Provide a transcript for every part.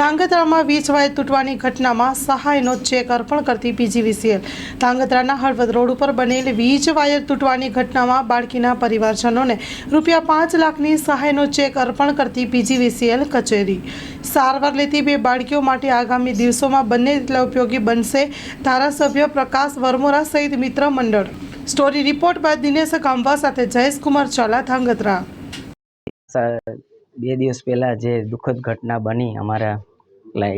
ધાંગધ્રામાં વીજ વાયર તૂટવાની ઘટનામાં સહાયનો ચેક અર્પણ કરતી પીજીવીસીએલ. ધાંગધ્રાના હળવદ રોડ ઉપર બનેલ વીજ વાયર તૂટવાની ઘટનામાં બાળકીના પરિવારજનોને રૂપિયા પાંચ લાખની સહાયનો ચેક અર્પણ કરતી પીજીવીસીએલ કચેરી. સારવાર લેતી બે બાળકીઓ માટે આગામી દિવસોમાં બંને એટલા ઉપયોગી બનશે, ધારાસભ્ય પ્રકાશ વરમોરા સહિત મિત્ર મંડળ. સ્ટોરી રિપોર્ટ બાદ દિનેશ ગામવા સાથે જયેશકુમાર ચાલા ધાંગધ્રા. બે દિવસ પહેલાં જે દુઃખદ ઘટના બની અમારા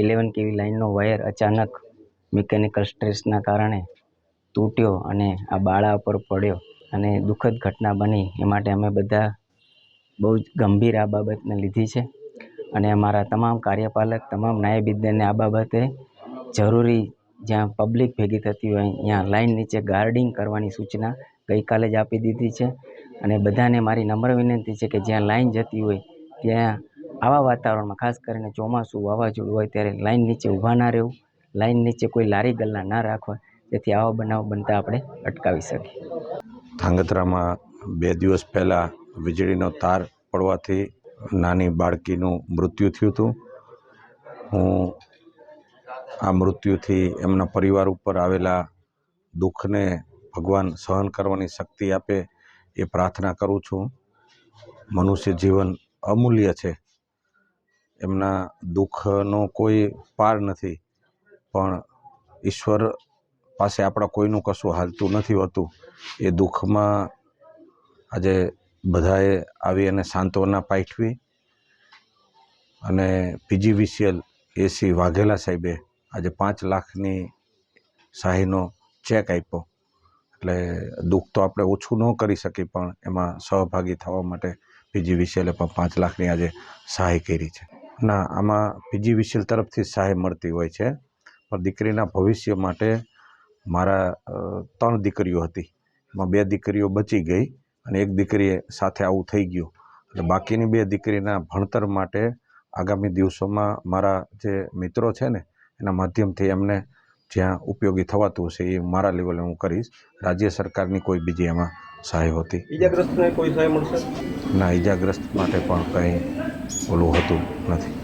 ઇલેવન કેવી લાઇનનો વાયર અચાનક મિકેનિકલ સ્ટ્રેસના કારણે તૂટ્યો અને આ બાળા ઉપર પડ્યો અને દુઃખદ ઘટના બની. એ માટે અમે બધા બહુ જ ગંભીર આ બાબતને લીધી છે અને અમારા તમામ કાર્યપાલક, તમામ ન્યાયવિદ્યાને આ બાબતે જરૂરી જ્યાં પબ્લિક ભેગી થતી હોય, ત્યાં લાઇન નીચે ગાર્ડિંગ કરવાની સૂચના ગઈકાલે જ આપી દીધી છે. અને બધાને મારી નમ્ર વિનંતી છે કે જ્યાં લાઇન જતી હોય, ત્યાં આવા વાતાવરણમાં, ખાસ કરીને ચોમાસું વાવાઝોડું હોય ત્યારે લાઈન નીચે ઊભા ના રહેવું, લાઈન નીચે કોઈ લારી ગલ્લા ના રાખવા, જેથી આવા બનાવ બનતા આપણે અટકાવી શકીએ. ધાંગધ્રામાં બે દિવસ પહેલાં વીજળીનો તાર પડવાથી નાની બાળકીનું મૃત્યુ થયું હતું. હું આ મૃત્યુથી એમના પરિવાર ઉપર આવેલા દુઃખને ભગવાન સહન કરવાની શક્તિ આપે એ પ્રાર્થના કરું છું. મનુષ્ય જીવન અમૂલ્ય છે. એમના દુઃખનો કોઈ પાર નથી. પણ ઈશ્વર પાસે આપણા કોઈનું કશું હાલતું નથી હોતું. એ દુઃખમાં આજે બધાએ આવી અને સાંત્વના પાઠવી અને પીજીવીસીએલ એસી વાઘેલા સાહેબે આજે પાંચ લાખની સહાયનો ચેક આપ્યો. એટલે દુઃખ તો આપણે ઓછું ન કરી શકીએ, પણ એમાં સહભાગી થવા માટે પીજીવીસીએલે પણ પાંચ લાખની આજે સહાય કરી છે. ના, આમાં પીજીવીસીએલ તરફથી સહાય મળતી હોય છે. પણ દીકરીના ભવિષ્ય માટે મારા ત્રણ દીકરીઓ હતી. એમાં બે દીકરીઓ બચી ગઈ અને એક દીકરીએ સાથે આવું થઈ ગયું. એટલે બાકીની બે દીકરીના ભણતર માટે આગામી દિવસોમાં મારા જે મિત્રો છે ને, એના માધ્યમથી એમને જ્યાં ઉપયોગી થવાતું હશે એ મારા લેવલે હું કરીશ. રાજ્ય સરકારની કોઈ બીજી એમાં સહાય હોતી ઈજાગ્રસ્તને કોઈ સહાય મળશે? ના ઈજાગ્રસ્ત માટે પણ કંઈ ઓલું હોતું નથી.